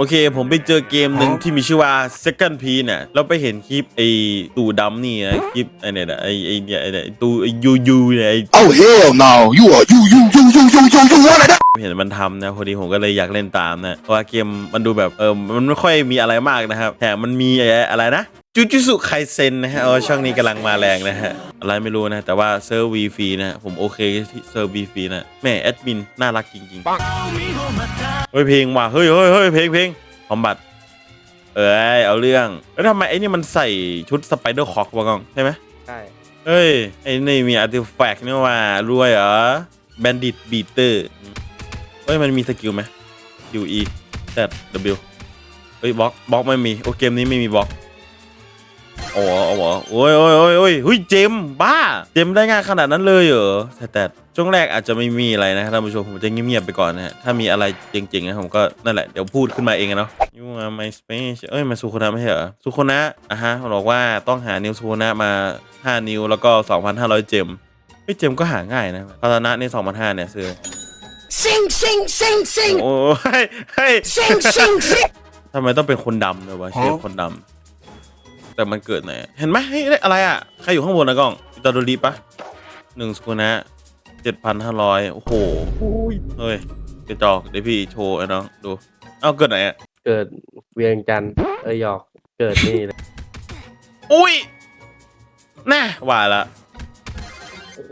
โอเค ผมไปเจอเกมหนึ่งที่มีชื่อว่า Second P เนี่ยเราไปเห็นคลิปไอ้ตูดำนี่นะคลิปไอ้เนี่ยนะไอ้ไอ้เนี่ยไอ้เนี่ยไอ้ตูไอ้ยูยูเนี่ยไอ้ Oh hell no! You are you you you you you you you want it? เห็นมันทำนะพอดีผมก็เลยอยากเล่นตามนะเพราะว่าเกมมันดูแบบเออมันไม่ค่อยมีอะไรมากนะครับแถมมันมีไอ้อะไรนะจูจูสุไคเซนนะฮะเออช่องนี้กำลังมาแรงนะฮะอะไรไม่รู้นะแต่ว่าเซิร์ฟวีฟรีนะผมโอเคที่เซิร์ฟวีฟรีนะแม่แอดมินน่ารักจริงๆเฮ้ยเพลงว่ะเฮ้ยเฮ้ยเฮ้ยเพลงเพลงคอมบัตเอ้ยเอาเรื่องแล้วทำไมไอ้นี่มันใส่ชุดสไปเดอร์คอกวะกองใช่ไหมใช่เฮ้ยไอ้นี่มีอาร์ติแฟกต์นี่ว่ารวยเหรอแบนดิตบีเตอร์เฮ้ยมันมีสกิลไหม U E Z W เฮ้ยบล็อกบล็อกไม่มีโอ้เกมนี้ไม่มีบล็อกโอ้โหโอ้โหโอ้ยโอ้ยโอ้ยโอ้ยเฮ้ยเจมบ้า เจมได้ง่ายขนาดนั้นเลยเหรอแต่แต่ช่วงแรกอาจจะไม่มีอะไรนะครับท่านผู้ชมผมจะเงียบๆไปก่อนนะฮะถ้ามีอะไรเจ๋งๆนะผมก็นั่นแหละเดี๋ยวพูดขึ้นมาเองอะเนาะยูอาไมสเปซเอ้ยมาสุโคนะไม่ใช่เหรอสุโคนะอะฮะบอกว่าต้องหานิวสุโคนะมา 5 นิวแล้วก็ 2,500 เจมเฮ้ยเจมก็หาง่ายนะพัฒนะนี่2,500เนี่ยซื้อ Sing, sing, sing, sing, โอ้ยเฮ้ย sing, sing, sing. ทำไมต้องเป็นคนดำเลยวะเชฟคนดำแต่มันเกิดไหนเห็นไหมเฮ้ยอะไรอะ ใครอยู่ข้างบนนะกล้องอิตาโดรีปะหนึ่งสกุนะเจ็ดพันห้าร้อยโอ้โหเฮ้ยกระจอกเดี๋ยวพี่โชว์ไอ้น้องดูเอ้าเกิดไหนอะเกิดเวียงจันทร์เอ้ยหยอกเกิดนี่เลยอุ้ยแน่ว่าละโอ้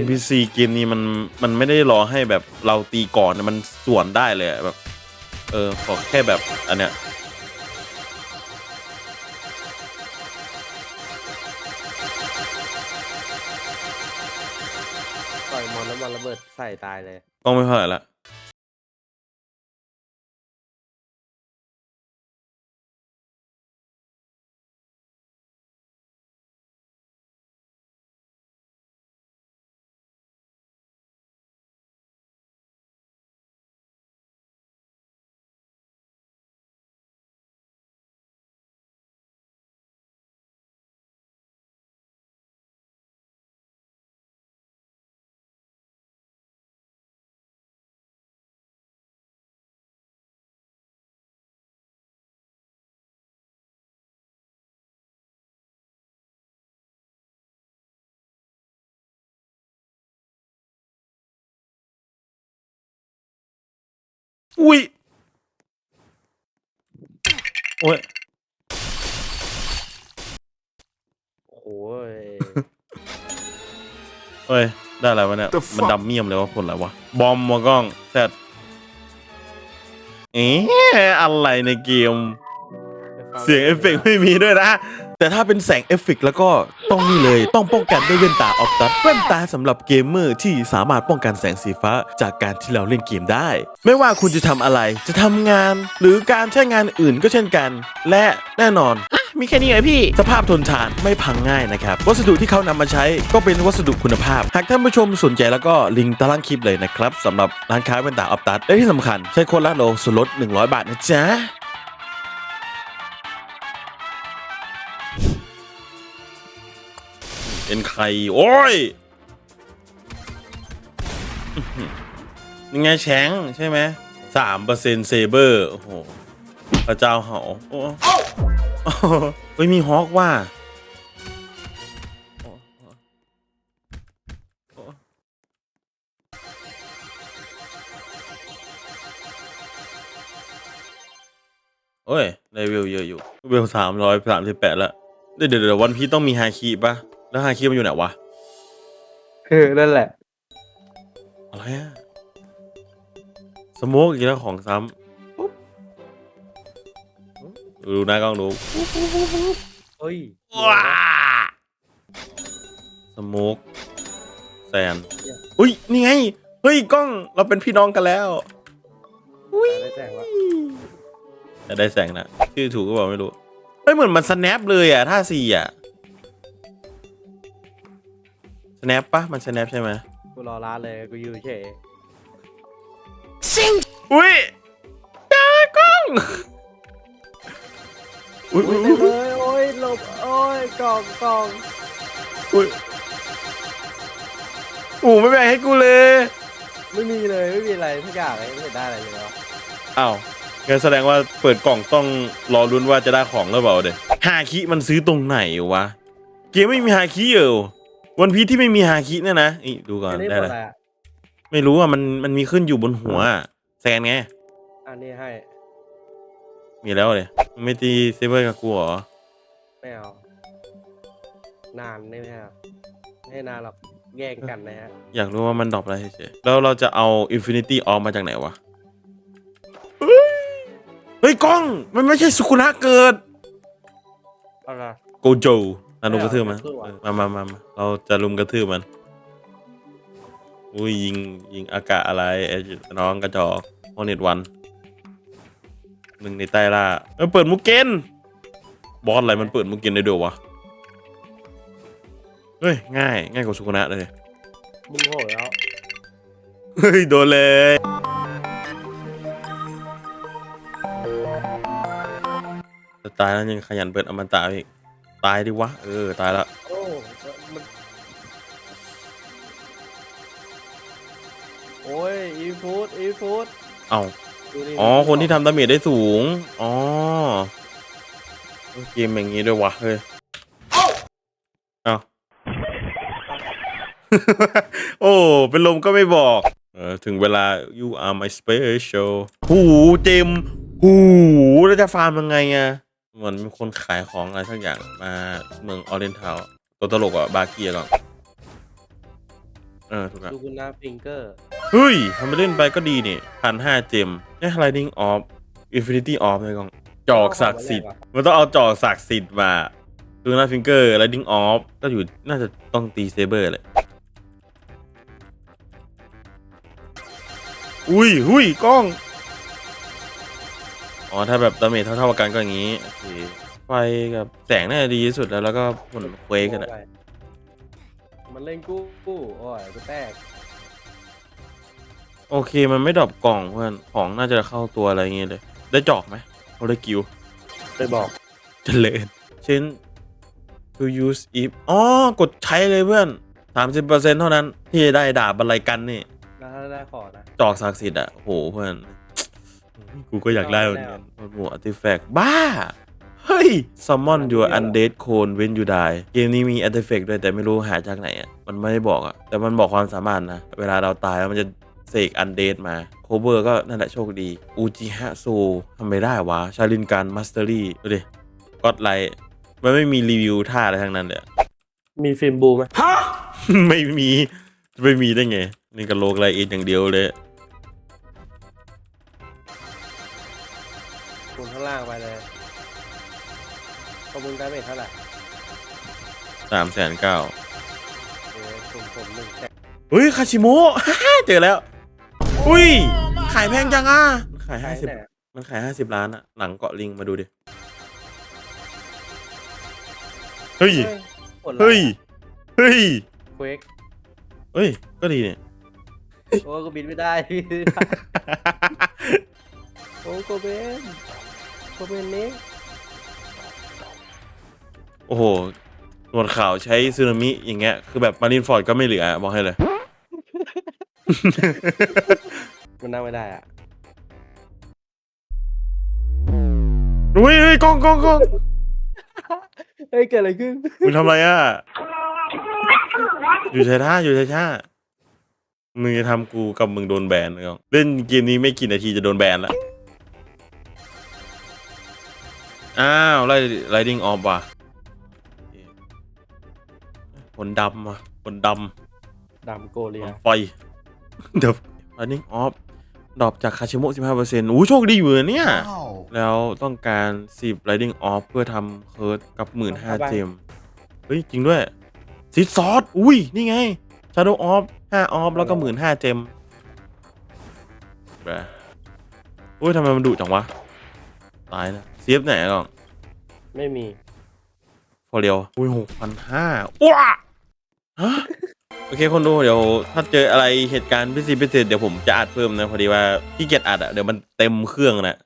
NPC เกมนี้มันมันไม่ได้รอให้แบบเราตีก่อนนะมันสวนได้เลยอะแบบ เออขอแค่แบบอันเนี้ยต่อยมอนแล้วมันระเบิดใส่ตายเลยกล้องไม่เท่าไหร่ละ อุ้ยโอ้ยโอ้ยเฮ้ย ได้อะไรวะเนี่ย The มัน fuck? ดำเมี่ยมเลยวะผลอะไรวะ บอมวะกล้องแซดเอ๊ะอะไรในเกม เสียงเอฟเฟกต์ไม่มีด้วยนะ แต่ถ้าเป็นแสงเอฟเฟกแล้วก็ต้องนี่เลยต้องป้องกันด้วยแว่นตาออฟตัสแว่นตาสำหรับเกมเมอร์ที่สามารถป้องกันแสงสีฟ้าจากการที่เราเล่นเกมได้ ไม่ว่าคุณจะทำอะไรจะทำงาน หรือการใช้งานอื่นก็เช่นกัน และแน่นอนมีแค่นี้ไงพี่ สภาพทนทานไม่พังง่ายนะครับ วัสดุที่เขานำมาใช้ก็เป็นวัสดุคุณภาพ หากท่านผู้ชมสนใจแล้วก็ลิงก์ตารางคลิปเลยนะครับสำหรับร้านค้าแว่นตาออฟตัสและที่สำคัญใช้โค้ดละโลส่วนลด 100 บาทนะจ๊ะ เป็นใคร โอ้ยยังไงแชงใช่ไหมสามเปอร์เซ็นต์เซเบอร์โอ้โหพระเจ้าเหาโอ้โอ้เฮ้ยมีฮอกว่าโอ้ยได้วิวเยอะอยู่วิวสามร้อยสามสิบแปดล้วเดี๋ยวเดี๋ยววันพีต้องมีฮาคิปะ แล้วฮาคิมันอยู่ไหนวะคือนั่นแหละ อะไรอะสโมกอีกแล้วของซ้ำปุ๊บดูหน้ากล้องดูเฮ้ยว้าสโมกแซนอุ้ยนี่ไง เฮ้ยกล้องเราเป็นพี่น้องกันแล้วได้แจ้งว่าจะได้แสงนะชื่อถูกก็บอกไม่รู้เฮ้ยเหมือนมันสแนปเลยอะท่าสี่อะ สแนปปะมันสแนปใช่ไหมกูรอร้านเลยกูอยู่เฉย Sing, อุ้ยจ้ากล้องอุ้ยอุ้อุ้ยยเต็อุ้ยมเลยโอ้ยหลบโอ้ยกล่องกล่องอุ้ยโอ้ไม่แบ่งให้กูเลยไม่มีเลยไม่มีอะไรทุกอย่างเลยไม่เห็นได้อะไรเลยวะอ้าวงั้นแสดงว่าเปิดกล่องต้องรอรุ้นว่าจะได้ของหรือเปล่าเดี๋ยฮาคิมันซื้อตรงไหนวะ เกมไม่มีฮาคิเหรอ วันพีที่ไม่มีฮาคิเนี่ยนะนี่ดูก่อนอันนี้ได้หมเลดยอะไรอะไม่รู้อะมันมันมีขึ้นอยู่บนหัวอะแซนไง อันนี้ให้มีแล้วเลยมึงไม่ตีเซเบอร์กับกูเหรอ ไม่เอานานไม่ใช่ครับไม่ให้นานหรอกแย่งกันนะฮะอยากรู้ว่ามันดรอปอะไรเฉยๆแล้วเราจะเอา Infinity Orb มาจากไหนวะ เฮ้ยเฮ้ยกล้อง มันไม่ใช่สุคุระเกิด เอาละ โกโจ นารุมกระทืบมันไม่เอาเออมามามามาเราจะลุมกระทืบมันอุ้ยยิงยิงอากาศอะไรไอ้น้องกระจอกโอเน็ตวันหนึ่งในใต้ล่าเอ้ยเปิดมุกเกนบอสอะไรมันเปิดมุกเกนได้ด้วยวะเฮ้ยง่ายง่ายกว่าสุคุระเลยมึงโหดแล้วเฮ้ยโดนเลยจะตายแล้วยังขยันเปิดอมตะอีก ตายดิวะ เออ ตายละ โอ้มันโอ้ยอีฟูดอีฟูดเอ้าดูดิอ๋อ คนที่ทำดาเมจได้สูง อ๋อเออเกมอย่างงี้ด้วยวะเฮ้ยเอ้าโอ้ เป็นลมก็ไม่บอก เออ ถึงเวลา you are my special หูเจมส์หูแล้วจะฟาร์มยังไงอะ เหมือนมีคนขายของอะไรสักอย่างมาเมืองออเรนทาวตัวตลกอะบาเกียก่อนเออถูกแล้วดูคุณนาฟิงเกอร์ เฮ้ยทำไปเล่นไปก็ดีนี่พันห้าเจมได้ Lightning Off Infinity Off เลยกอง จอกศักดิ์สิทธิ์ มันต้องเอาจอกศักดิ์สิทธิ์มาดูหน้าฟิงเกอร์ Lightning Off ก็อยู่น่าจะต้องตีเซเบอร์เลย อุ้ยอุ้ยกล้อง อ๋อ ถ้าแบบดาเมจเท่าๆกันก็อย่างนี้โอเคไฟกับแสงน่าจะดีที่สุดแล้วแล้วก็ผลเควกกันอะมันเล่นกู้กู้โอ้ยกูแตกโอเคมันไม่ดรอปกล่องเพื่อนของน่าจะเข้าตัวอะไรอย่างเงี้ยเลย ได้จอกไหมโอเลกิวไปบอกเจริญเช่น to use if อ๋อกดใช้เลยเพื่อน 30%เท่านั้นที่จะได้ดาบอะไรกันนี่ แล้วถ้าได้ขอนะ จอกศักดิ์สิทธิ์อะโหเพื่อน กูก็อยากได้เหมือนกันหมวกอาร์ติแฟกต์บ้า เฮ้ย summon your undead clone when you die เกมนี้มีอาร์ติแฟกต์ด้วยแต่ไม่รู้หาจากไหนอะ มันไม่ได้บอกอะ แต่มันบอกความสามารถนะ เวลาเราตายแล้วมันจะเสกอันเดดมา โคเบอร์ก็นั่นแหละโชคดี อูจิฮะโซทำไม่ได้วะ ชาลินการมัสเตอรี่ดูดิก็อดไลท์มันไม่มีรีวิวท่าอะไรทั้งนั้นเลยอะมีฟิล์มบูไหมไม่มีจะไม่มีได้ไง นี่ก็โลกไรเอ็นอย่างเดียวเลย ล่างไปเลยขอบคุณการเมทเท่าไหร่สามแสนเก้าเออผมผมหนึ่งแสนเฮ้ย คาชิโมะ เจอแล้ว อุ้ย ขายแพงจังอะมันขายใช่ห้าสิบแน่มันขายห้าสิบล้านอะหลังเกาะลิงมาดูดิ เฮ้ยผลเฮ้ย เฮ้ย เควกเฮ้ย ก็ดีเนี่ย โอ้ยกูบินไม่ได้บินไม่ได้ โอ้ยโกเบน โกเบนนี้โอ้โหหนวดข่าวใช้ซึนามิอย่างเงี้ย คือแบบมารินฟอร์ดก็ไม่เหลือบอกให้เลย มันนั่งไม่ได้อะอุ้ยเฮ้ยกล้องกล้องกล้องเฮ้ยเกิดอะไรขึ้นมึงทำอะไรอะ อยู่ใช้ท่าอยู่ใช้ท่ามึงจะทำกูกับมึงโดนแบนนะกล้องเล่นเกมนี้ไม่กี่นาทีจะโดนแบนละ อ้าวไล่ไลดิ้งออฟว่ะผลดำอะผลดำดำโกเลียไฟเดี๋ยวอันนี้ออฟดรอปจากคาชิโมะ15%อู้โชคดีอยู่นะเนี่ย แล้วต้องการ 10 Riding Off เพื่อทำเคิร์ดกับ 15,000เจม เฮ้ย จริงด้วยซิดซอสอุ้ย นี่ไง Shadow Off 5 Off แล้วก็ 15,000เจมแบะอุ้ยทำไมมันดุจังวะ ตายนะ เซฟไหนก่อนไม่มีพอเรียวอุ้ยหกพันห้าว้าฮะโอเคคนดูเดี๋ยว ถ้าเจออะไรเหตุการณ์พิเศษพิเศษเดี๋ยวผมจะอัดเพิ่มนะพอดีว่าที่เกียจอัดอะเดี๋ยวมันเต็มเครื่องนะ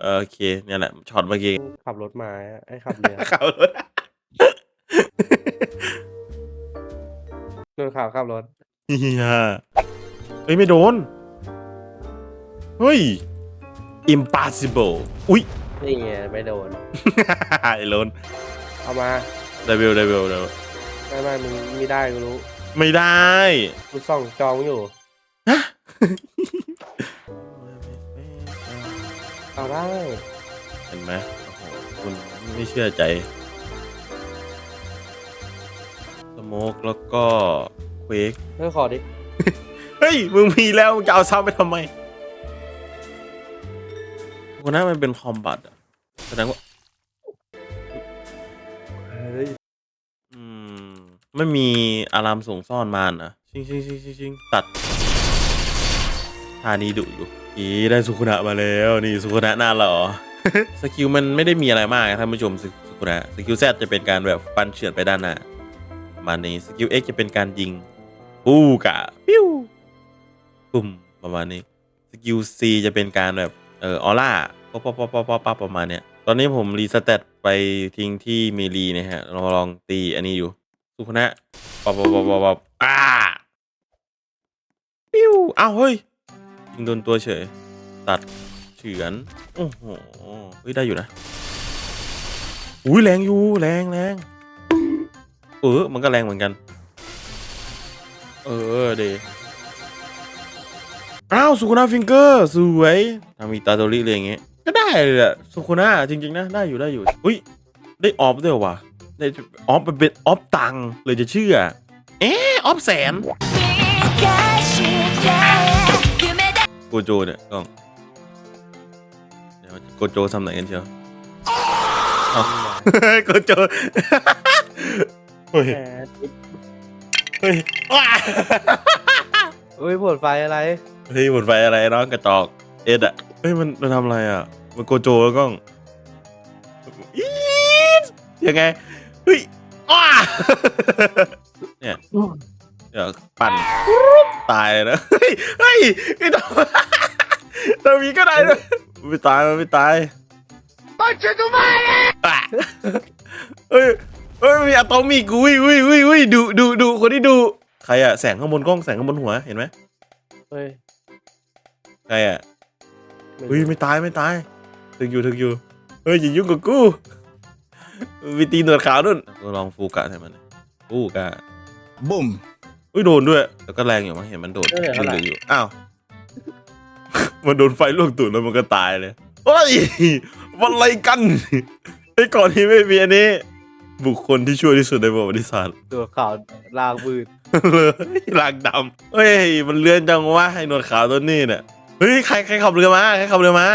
เออโอเคเนี่ยแหละช็อตเมื่อกี้ขับรถมาไอ้ขับเรือขับรถนู่นขับขับรถเฮียเฮ้ยไม่โดน เฮ้ย impossible อุ้ย นี่ไงไม่โดน ไอ้โลนเอามาเดวิลเดวิลเดวิลไม่ไม่มึงไม่ได้กูรู้ไม่ได้ กูส่องจองอยู่ฮะเอาได้เห็นไหมโอ้โหคุณไม่เชื่อใจ สโมกแล้วก็เควกเฮ้ยขอดิ เฮ้ย มึงมีแล้ว มึงจะเอาซ้ำไปทำไม คนนั้นมันเป็นคอมบัตอะแสดงว่าเฮ้ยอืมไม่มีอารามส่งซ่อนมานนะชิงชิงชิงชิงชิงตัดท่านี้ดุอยู่อีได้สุขุนะมาแล้ว นี่สุขุนะหน้าหรอสกิลมันไม่ได้มีอะไรมากนะท่านผู้ชมสุสุขุนะสกิลแซจะเป็นการแบบฟันเฉือนไปด้านหน้าประมาณนี้สกิลเอ็กจะเป็นการยิงปูกะปิ้วปุ่มประมาณนี้สกิลซีจะเป็นการแบบ เออออร่าป๊อปป๊อปป๊อปป๊อปป๊อปประมาณเนี้ยตอนนี้ผมรีสเตตไปทิ้งที่เมลีนะฮะลองลองตีอันนี้อยู่สุขนะป๊อปป๊อปป๊อปป๊อปป๊อปอ่าปิ้วอ้าวเฮ้ยยิงโดนตัวเฉย ตัดเฉือนโอ้โหเฮ้ยได้อยู่นะอุ้ยแรงอยู่แรงแรงเออมันก็แรงเหมือนกัน เออเด อ้าวสุคุนาฟิงเกอร์สวยทำมีตาโตริเลยอย่างเงี้ยก็ได้เลยแหละสุคุนาจริง ๆ นะ ได้อยู่ได้อยู่ อุ้ย ได้ออฟด้วยว่ะได้ออฟเป็นออฟตังค์เลยจะเชื่อ เอ๊ะออฟแสนโกโจเนี่ยกล้องเดี๋ยวโกโจทำไหนกันเชียวเอาโกโจเฮ้ยแหมเฮ้ยว้าเฮ้ยผลไฟอะไร เฮ้ยหมดไฟอะไรเนาะกระจอก เอ็ดอะเฮ้ยมันมันทำอะไรอะมันโกโจแล้วกล้องอี๊ดยังไงเฮ้ยว้าเนี่ยเดี๋ยวปั่นตายเลยนะเฮ้ยเฮ้ยไอ้ตัวตัวมีก็ได้ด้วยไม่ตายมันไม่ตายอะเฮ้ยเฮ้ยมีอะตอมิกอุ้ยอุ้ยอุ้ยอุ้ยดูดูดูคนที่ดูใครอะแสงข้างบนกล้องแสงข้างบนหัวเห็นไหมเฮ้ย ใครอะไม่เฮ้ยไม่ตายไม่ตายถึงอยู่ถึงอยู่เฮ้ยอย่ายุ่งกับกูมีตีนหนวดขาวด้วยลองฟูกะใช่มันฟูกะ Boom. อุ้ยโดนด้วยแต่ก็แรงอยู่มั้งเห็นมันโดดเออเท่าไหร่เหลืออยู่อ้าวมันโดนไฟลวกตูดแล้วมันก็ตายเลยเฮ้ยมันอะไรกันไอ้ก่อนที่ไม่มีอันนี้ บุคคลที่ช่วยที่สุดในประวัติศาสตร์ตัวขาวลางบืดเลยลากดำเฮ้ยมันเลื่อนจังวะไอ้หนวดขาวตัวนี้เนี่ย เฮ้ยใครใครขับเรือมาใครขับเรือมา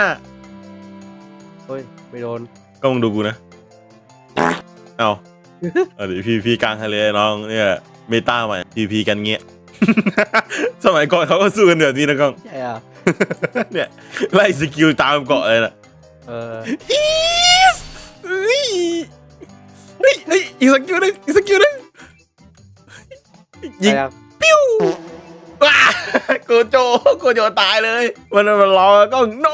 เฮ้ยไม่โดนก็มึงดูกูนะเอาเอาดิพีพีกลางทะเลน้องเนี่ยเมตาใหม่พีพีกันเงี้ย สมัยก่อนเขาก็สู้กันแบบนี้นะก้องใช่อะเนี่ยไล่สกิลตามเกาะเลยนะเอออีสเฮ้ยเฮ้ยเฮ้ยอีกสกิลหนึงอีกสกิลหนึงยิงไปยังปิ้วว้าโกโจโกโจตายเลย มันมันรอก็โน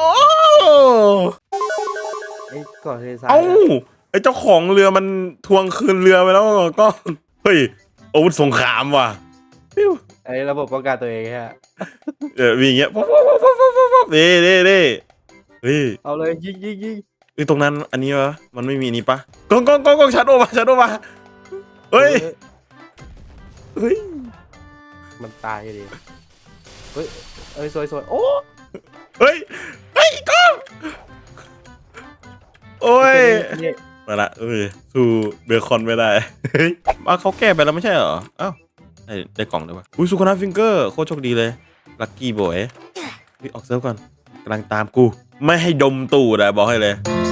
ไอ้ก่อนเทซ้ายเอ้าอะไอเจ้าของเรือมันทวงคืนเรือไปแล้วก็เฮ้ยอาวุธสงครามว่ะปิ้วไอ้ระบบป้องกันตัวเองฮะเออมีอย่างเงี้ยป๊อปป๊อปป๊อปป๊อปป๊อปป๊อปนี่นี่นี่เฮ้ยเอาเลยยิงยิงยิงเอ้ยตรงนั้นอันนี้วะมันไม่มีนี่ปะกล้องกล้องกล้องกล้องชัดโอมาชัดโอมาเฮ้ยเฮ้ยมันตายดิ เฮ้ยเอ้ยสวยสวยโอ้เฮ้ย เฮ้ยกล้องโอ้ยเนี่ยมาละเอ้ยสู้เบคอนไม่ได้เฮ้ยอ้าวเขาแก้ไปแล้วไม่ใช่เหรออ้าวได้ได้กล่องด้วยวะอุ้ยสุขนาฟิงเกอร์โคตรโชคดีเลยลัคกี้บอยออกเซิร์ฟก่อนกำลังตามกู ไม่ให้ดมตูดอะบอกให้เลย「